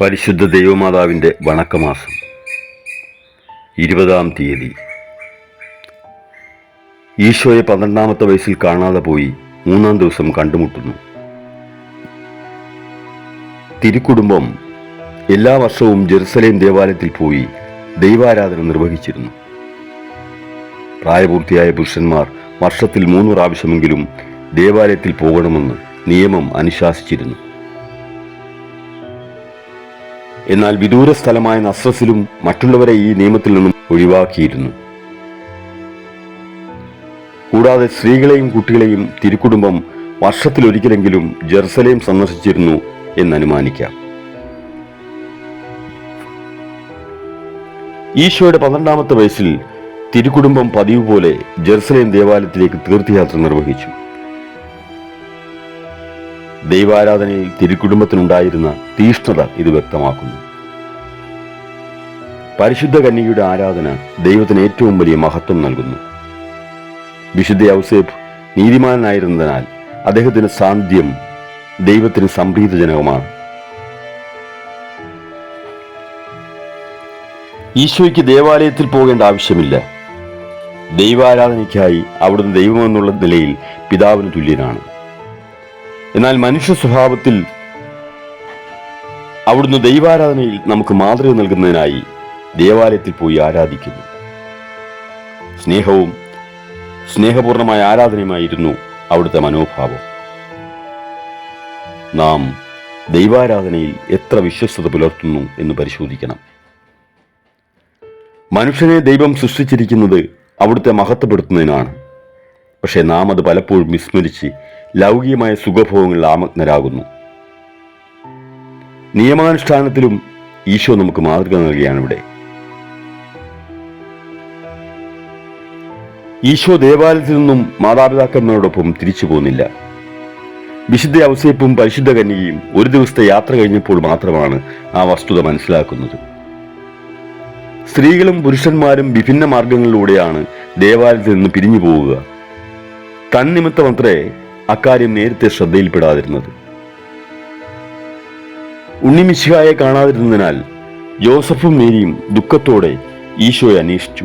പരിശുദ്ധ ദൈവമാതാവിന്റെ വണക്കമാസം ഇരുപതാം തീയതി. ഈശോയെ പന്ത്രണ്ടാമത്തെ വയസ്സിൽ കാണാതെ പോയി മൂന്നാം ദിവസം കണ്ടുമുട്ടുന്നു. തിരുക്കുടുംബം എല്ലാ വർഷവും ജെറുസലേം ദേവാലയത്തിൽ പോയി ദൈവാരാധന നിർവഹിച്ചിരുന്നു. പ്രായപൂർത്തിയായ പുരുഷന്മാർ വർഷത്തിൽ മൂന്ന് പ്രാവശ്യമെങ്കിലും ദേവാലയത്തിൽ പോകണമെന്ന് നിയമം അനുശാസിച്ചിരുന്നു. എന്നാൽ വിദൂര സ്ഥലമായ നസ്രസിലും മറ്റുള്ളവരെ ഈ നിയമത്തിൽ നിന്നും ഒഴിവാക്കിയിരുന്നു. കൂടാതെ സ്ത്രീകളെയും കുട്ടികളെയും തിരുക്കുടുംബം വർഷത്തിലൊരിക്കലെങ്കിലും ജെറുസലേം സന്ദർശിച്ചിരുന്നു എന്ന് എന്നനുമാനിക്കാം. ഈശോയുടെ പന്ത്രണ്ടാമത്തെ വയസ്സിൽ തിരുക്കുടുംബം പതിവ് പോലെ ജെറുസലേം ദേവാലയത്തിലേക്ക് തീർത്ഥയാത്ര നിർവഹിച്ചു. ദൈവാരാധനയിൽ തിരുക്കുടുംബത്തിനുണ്ടായിരുന്ന തീഷ്ണത ഇത് വ്യക്തമാക്കുന്നു. പരിശുദ്ധ കന്യകയുടെ ആരാധന ദൈവത്തിന് ഏറ്റവും വലിയ മഹത്വം നൽകുന്നു. വിശുദ്ധ ഔസേഫ് നീതിമാനായിരുന്നതിനാൽ അദ്ദേഹത്തിന് സാന്ധ്യം ദൈവത്തിന് സംപ്രീതജനകമാണ്. ഈശോയ്ക്ക് ദേവാലയത്തിൽ പോകേണ്ട ആവശ്യമില്ല. ദൈവാരാധനയ്ക്കായി അവിടുന്ന് ദൈവമെന്നുള്ള നിലയിൽ പിതാവിന് തുല്യനാണ്. എന്നാൽ മനുഷ്യ സ്വഭാവത്തിൽ അവിടുന്ന് ദൈവാരാധനയിൽ നമുക്ക് മാതൃക നൽകുന്നതിനായി ദേവാലയത്തിൽ പോയി ആരാധിക്കുന്നു. സ്നേഹവും സ്നേഹപൂർണമായ ആരാധനയുമായിരുന്നു അവിടുത്തെ മനോഭാവം. നാം ദൈവാരാധനയിൽ എത്ര വിശ്വസ്തത പുലർത്തുന്നു എന്ന് പരിശോധിക്കണം. മനുഷ്യനെ ദൈവം സൃഷ്ടിച്ചിരിക്കുന്നത് അവിടുത്തെ മഹത്വപ്പെടുത്തുന്നതിനാണ്. പക്ഷേ നാം അത് പലപ്പോഴും വിസ്മരിച്ച് ലൗകികമായ സുഖഭോഗങ്ങളിൽ ആമഗ്നരാകുന്നു നിയമാനുഷ്ഠാനത്തിലും ഈശോ നമുക്ക് മാതൃക നൽകുകയാണ് ഇവിടെ ഈശോ ദേവാലയത്തിൽ നിന്നും മാതാപിതാക്കന്മാരോടൊപ്പം തിരിച്ചു പോകുന്നില്ല. വിശുദ്ധ ഔസേപ്പും പരിശുദ്ധ കന്യകയും ഒരു ദിവസത്തെ യാത്ര കഴിഞ്ഞപ്പോൾ മാത്രമാണ് ആ വസ്തുത മനസ്സിലാക്കുന്നത്. സ്ത്രീകളും പുരുഷന്മാരും വിഭിന്ന മാർഗങ്ങളിലൂടെയാണ് ദേവാലയത്തിൽ നിന്ന് പിരിഞ്ഞു പോവുക. തന്നിമിത്തമത്രേ അക്കാര്യം നേരത്തെ ശ്രദ്ധയിൽപ്പെടാതിരുന്നത്. ഉണ്ണിമിശിഹായെ കാണാതിരുന്നതിനാൽ ജോസഫും മേരിയും ദുഃഖത്തോടെ ഈശോയെ അന്വേഷിച്ചു.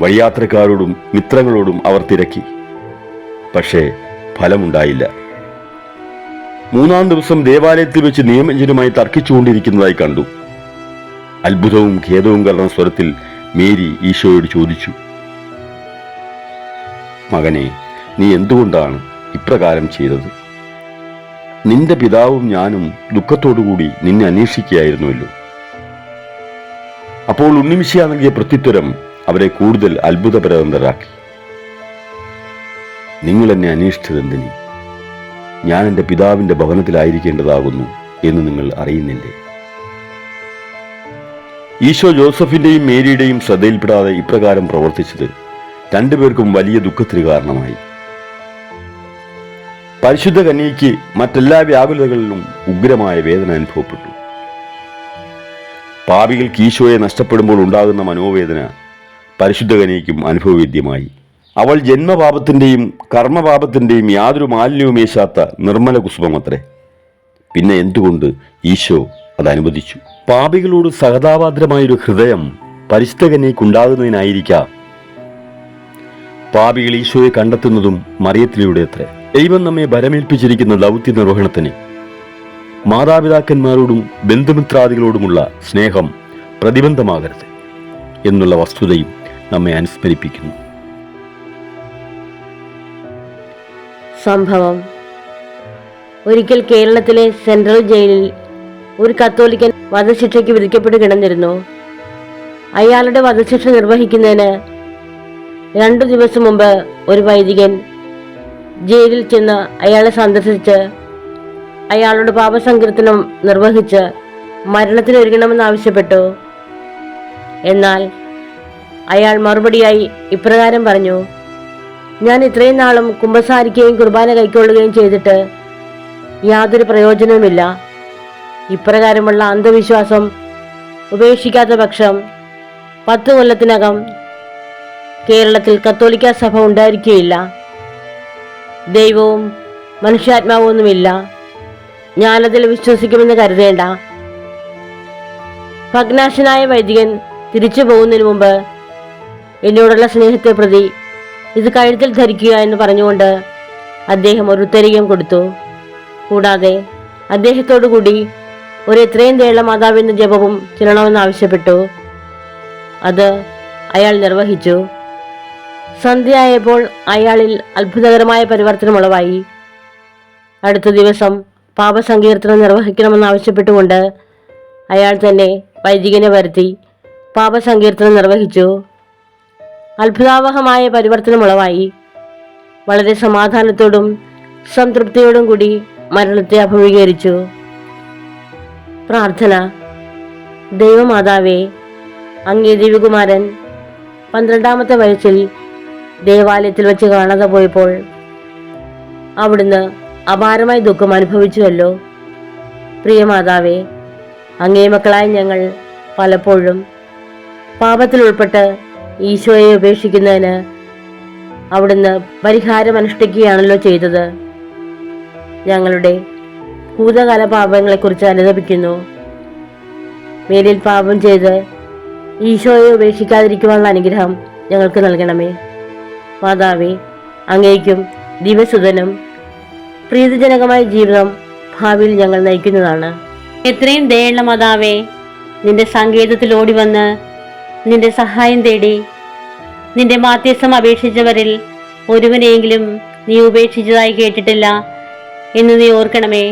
വഴിയാത്രക്കാരോടും മിത്രങ്ങളോടും അവർ തിരക്കി. പക്ഷേ ഫലമുണ്ടായില്ല. മൂന്നാം ദിവസം ദേവാലയത്തിൽ വെച്ച് നിയമജനുമായി തർക്കിച്ചുകൊണ്ടിരിക്കുന്നതായി കണ്ടു. അത്ഭുതവും ഖേദവും കലർന്ന സ്വരത്തിൽ മേരി ഈശോയോട് ചോദിച്ചു മകനെ നീ എന്തുകൊണ്ടാണ് ഇപ്രകാരം ചെയ്തത്? നിന്റെ പിതാവും ഞാനും ദുഃഖത്തോടുകൂടി നിന്നെ അന്വേഷിക്കുകയായിരുന്നുവല്ലോ. അപ്പോൾ ഉണ്ണിമിശിയ നൽകിയ പ്രത്യുത്തരം അവരെ കൂടുതൽ അത്ഭുതപരന്തരാക്കി നിങ്ങൾ എന്നെ അന്വേഷിച്ചതെന്തിനി? ഞാൻ എന്റെ പിതാവിന്റെ ഭവനത്തിലായിരിക്കേണ്ടതാകുന്നു എന്ന് നിങ്ങൾ അറിയുന്നില്ലേ? ഈശോ ജോസഫിന്റെയും മേരിയുടെയും ശ്രദ്ധയിൽപ്പെടാതെ ഇപ്രകാരം പ്രവർത്തിച്ചത് രണ്ടുപേർക്കും വലിയ ദുഃഖത്തിന് കാരണമായി. പരിശുദ്ധ കന്യയ്ക്ക് മറ്റെല്ലാ വ്യാകുലതകളിലും ഉഗ്രമായ വേദന അനുഭവപ്പെട്ടു. പാപികൾക്ക് ഈശോയെ നഷ്ടപ്പെടുമ്പോൾ ഉണ്ടാകുന്ന മനോവേദന പരിശുദ്ധ കന്യയ്ക്കും അനുഭവവേദ്യമായി. അവൾ ജന്മപാപത്തിന്റെയും കർമ്മപാപത്തിന്റെയും യാതൊരു മാലിന്യവുമേശാത്ത നിർമ്മല കുസുമത്രേ പിന്നെ എന്തുകൊണ്ട് ഈശോ അത് അനുവദിച്ചു പാപികളോട് സഹതാപാദ്രമായൊരു ഹൃദയം പരിശുദ്ധ ഉണ്ടാകുന്നതിനായിരിക്കാം പാപികൾ ഈശോയെ കണ്ടെത്തുന്നതും മറിയത്തിലൂടെ അത്രേ ദൈവം നമ്മെ ഭരമേൽപ്പിച്ചിരിക്കുന്ന ദൗത്യ നിർവഹണത്തിന് മാതാപിതാക്കന്മാരോടും ബന്ധുമിത്രാദികളോടുമുള്ള സ്നേഹം പ്രതിബന്ധമാകരുത് എന്നുള്ള വസ്തുതയും നമ്മെ അനുസ്മരിപ്പിക്കുന്നു. സംഭവം. ഒരിക്കൽ കേരളത്തിലെ സെൻട്രൽ ജയിലിൽ ഒരു കത്തോലിക്കൻ വധശിക്ഷയ്ക്ക് വിധിക്കപ്പെട്ട് കിടന്നിരുന്നു അയാളുടെ വധശിക്ഷ നിർവഹിക്കുന്നതിന് രണ്ടു ദിവസം മുമ്പ് ഒരു വൈദികൻ ജയിലിൽ ചെന്ന് അയാളെ സന്ദർശിച്ച് അയാളുടെ പാപസങ്കീർത്തനം നിർവഹിച്ച് മരണത്തിന് ഒരുങ്ങണമെന്ന് ആവശ്യപ്പെട്ടു എന്നാൽ അയാൾ മറുപടിയായി ഇപ്രകാരം പറഞ്ഞു ഞാൻ ഇത്രയും നാളും കുമ്പസാരിക്കുകയും കുർബാന കൈക്കൊള്ളുകയും ചെയ്തിട്ട് യാതൊരു പ്രയോജനവുമില്ല. ഇപ്രകാരമുള്ള അന്ധവിശ്വാസം ഉപേക്ഷിക്കാത്ത പക്ഷം പത്ത് കൊല്ലത്തിനകം കേരളത്തിൽ കത്തോലിക്ക സഭ ഉണ്ടായിരിക്കുകയില്ല ദൈവവും മനുഷ്യാത്മാവും ഒന്നുമില്ല ഞാനതിൽ വിശ്വസിക്കുമെന്ന് കരുതേണ്ട. ഭഗ്നാശനായ വൈദികൻ തിരിച്ചു പോകുന്നതിന് മുമ്പ് എന്നോടുള്ള സ്നേഹത്തെ പ്രതി ഇത് കഴുത്തിൽ ധരിക്കുക എന്ന് പറഞ്ഞുകൊണ്ട് അദ്ദേഹം ഒരു ഉത്തരീയം കൊടുത്തു. കൂടാതെ അദ്ദേഹത്തോടു കൂടി ഒരു എത്രയും തേള മാതാവിന്റെ ജപവും ചെല്ലണമെന്ന് ആവശ്യപ്പെട്ടു. അത് അയാൾ നിർവഹിച്ചു. സന്ധ്യയായപ്പോൾ അയാളിൽ അത്ഭുതകരമായ പരിവർത്തനം ഉളവായി. അടുത്ത ദിവസം പാപസങ്കീർത്തനം നിർവഹിക്കണമെന്ന് ആവശ്യപ്പെട്ടുകൊണ്ട് അയാൾ തന്നെ വൈദികനെ വരുത്തി പാപസങ്കീർത്തനം നിർവഹിച്ചു. അത്ഭുതാവഹമായ പരിവർത്തനം ഉളവായി. വളരെ സമാധാനത്തോടും സംതൃപ്തിയോടും കൂടി മരണത്തെ അഭിമുഖീകരിച്ചു. പ്രാർത്ഥന. ദൈവമാതാവേ അങ്ങേ ദിവ്യകുമാരൻ പന്ത്രണ്ടാമത്തെ വയസ്സിൽ ദേവാലയത്തിൽ വെച്ച് കാണാതെ പോയപ്പോൾ അവിടുന്ന് അപാരമായ ദുഃഖം അനുഭവിച്ചുവല്ലോ. പ്രിയ മാതാവേ അങ്ങേ മക്കളായ ഞങ്ങൾ പലപ്പോഴും പാപത്തിൽ ഉൾപ്പെട്ട് ഈശോയെ ഉപേക്ഷിക്കുന്നതിന് അവിടുന്ന് പരിഹാരം അനുഷ്ഠിക്കുകയാണല്ലോ ചെയ്തത്. ഞങ്ങളുടെ ഭൂതകാല പാപങ്ങളെക്കുറിച്ച് അനുദപിക്കുന്നു. മേലിൽ പാപം ചെയ്ത് ഈശോയെ ഉപേക്ഷിക്കാതിരിക്കുവാനുള്ള അനുഗ്രഹം ഞങ്ങൾക്ക് നൽകണമേ. മാതാവേ അങ്ങേക്കും ദിവസുതനും പ്രീതിജനകമായ ജീവിതം ഭാവിയിൽ ഞങ്ങൾ നയിക്കുന്നതാണ്. എത്രയും ദയുള്ള മാതാവേ നിന്റെ സങ്കേതത്തിൽ ഓടി വന്ന് നിന്റെ സഹായം തേടി നിന്റെ മാധ്യസ്ഥം അപേക്ഷിച്ചവരിൽ ഒരുവനെയെങ്കിലും നീ ഉപേക്ഷിച്ചതായി കേട്ടിട്ടില്ല എന്ന് നീ ഓർക്കണമേ.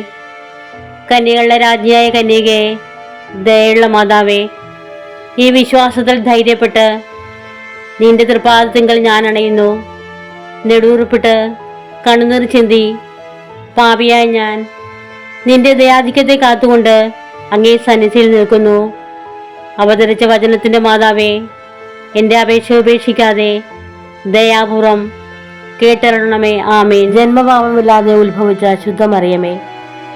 കന്യകളുടെ രാജ്ഞിയായ കന്യകയെ ദയുള്ള മാതാവേ ഈ വിശ്വാസത്തിൽ ധൈര്യപ്പെട്ട് നിന്റെ തൃപ്പാദത്തിങ്കൽ ഞാൻ അണയുന്നു. നെടുവുറുപ്പിട്ട് കണ്ണുനീർ ചിന്തി പാപിയായ ഞാൻ നിന്റെ ദയാധിക്യത്തെ കാത്തുകൊണ്ട് അങ്ങേ സന്നിധിയിൽ നിൽക്കുന്നു. അവതരിച്ച വചനത്തിന്റെ മാതാവേ എന്റെ അപേക്ഷ ഉപേക്ഷിക്കാതെ ദയാപൂർവം കേട്ടറണമേ ആമേ ജന്മഭാവമില്ലാതെ ഉത്ഭവിച്ച ശുദ്ധമറിയമേ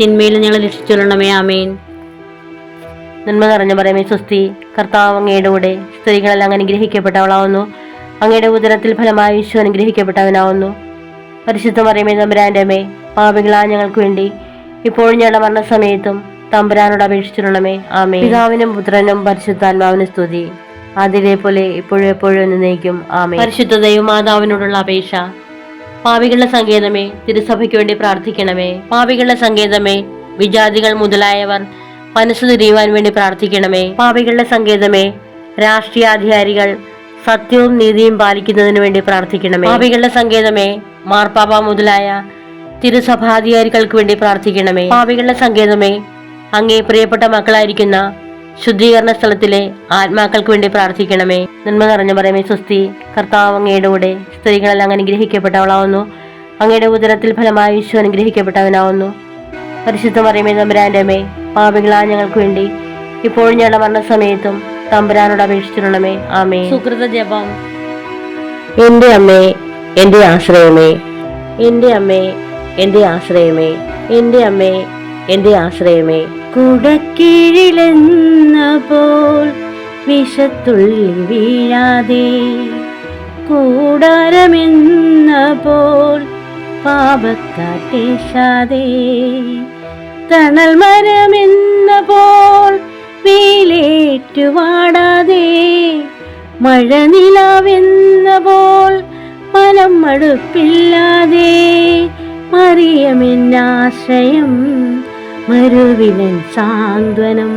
തിന്മയിൽ ഞങ്ങൾ രക്ഷിച്ചുകൊള്ളണമേ ആമേൻ. നന്മ നിറഞ്ഞ പറയുമേ സ്വസ്തി. കർത്താവ് അങ്ങയുടെ കൂടെ സ്ത്രീകളെല്ലാം അനുഗ്രഹിക്കപ്പെട്ടവളാവുന്നു. അങ്ങയുടെ ഉദരത്തിൽ ഫലമായി ഈശോ അനുഗ്രഹിക്കപ്പെട്ടവനാവുന്നു. പരിശുദ്ധ മറിയമേ തമ്പുരാന്റെ അമ്മേ പാപികളാ ഞങ്ങൾക്ക് വേണ്ടി ഇപ്പോൾ ഞങ്ങളുടെ മരണസമയത്തും തമ്പുരാനോട് അപേക്ഷിച്ചിട്ടുള്ളമേ ആമേ പിതാവിനും പുത്രനും പരിശുദ്ധാത്മാവിനും സ്തുതി. അതിലെ പോലെ ഇപ്പോഴും എപ്പോഴും എന്നേക്കും ആമേ പരിശുദ്ധ ദൈവമാതാവിനോടുള്ള അപേക്ഷ. പാപികളുടെ സങ്കേതമേ തിരുസഭയ്ക്ക് വേണ്ടി പ്രാർത്ഥിക്കണമേ. പാവികളുടെ സങ്കേതമേ വിജാതികൾ മുതലായവർ മനസ്സ് തിരിയുവാൻ വേണ്ടി പ്രാർത്ഥിക്കണമേ. പാവികളുടെ സങ്കേതമേ രാഷ്ട്രീയാധികാരികൾ സത്യവും നീതിയും പാലിക്കുന്നതിന് വേണ്ടി പ്രാർത്ഥിക്കണമേ. പാവികളുടെ സങ്കേതമേ മാർപ്പാപ്പ മുതലായ തിരുസഭാധികാരികൾക്ക് വേണ്ടി പ്രാർത്ഥിക്കണമേ. പാവികളുടെ സങ്കേതമേ അങ്ങേ പ്രിയപ്പെട്ട മക്കളായിരിക്കുന്ന ശുദ്ധീകരണ സ്ഥലത്തിലെ ആത്മാക്കൾക്ക് വേണ്ടി പ്രാർത്ഥിക്കണമേ. നന്മ നിറഞ്ഞ പറയുമേ സ്വസ്തി. കർത്താവ് അങ്ങയുടെ കൂടെ സ്ത്രീകളെല്ലാം അനുഗ്രഹിക്കപ്പെട്ടവളാവുന്നു. അങ്ങയുടെ ഉദരത്തിൽ ഫലമായ വിശ്വ അനുഗ്രഹിക്കപ്പെട്ടവനാവുന്നു. പരിശുദ്ധ മറിയമേ തമ്പുരാന്റെ അമ്മേ പാപികളാ ഞങ്ങൾക്ക് വേണ്ടി ഇപ്പോഴും ഞങ്ങളുടെ മരണസമയത്തും തമ്പുരാനോട് അപേക്ഷിച്ചിട്ടുണ്ടമേ ആമേ സുഹൃത ജപം. എന്റെ അമ്മേ എന്റെ ആശ്രയമേ എന്റെ അമ്മേ എന്റെ ആശ്രയമേ എന്റെ അമ്മേ എന്റെ ആശ്രയമേ. കുടക്കീഴിലെന്ന വിഷത്തുള്ളി വീഴാതെ കൂടാരമെന്ന പോൽ പാപത്താട്ടേശാതെ തണൽ മരമെന്ന പോൽ വേലേറ്റുവാടാതെ മഴ നിലാവെന്ന പോൽ മലം മടുപ്പില്ലാതെ മറിയമെന്നാശ്രയം മരുവിനൻ സാന്ത്വനം.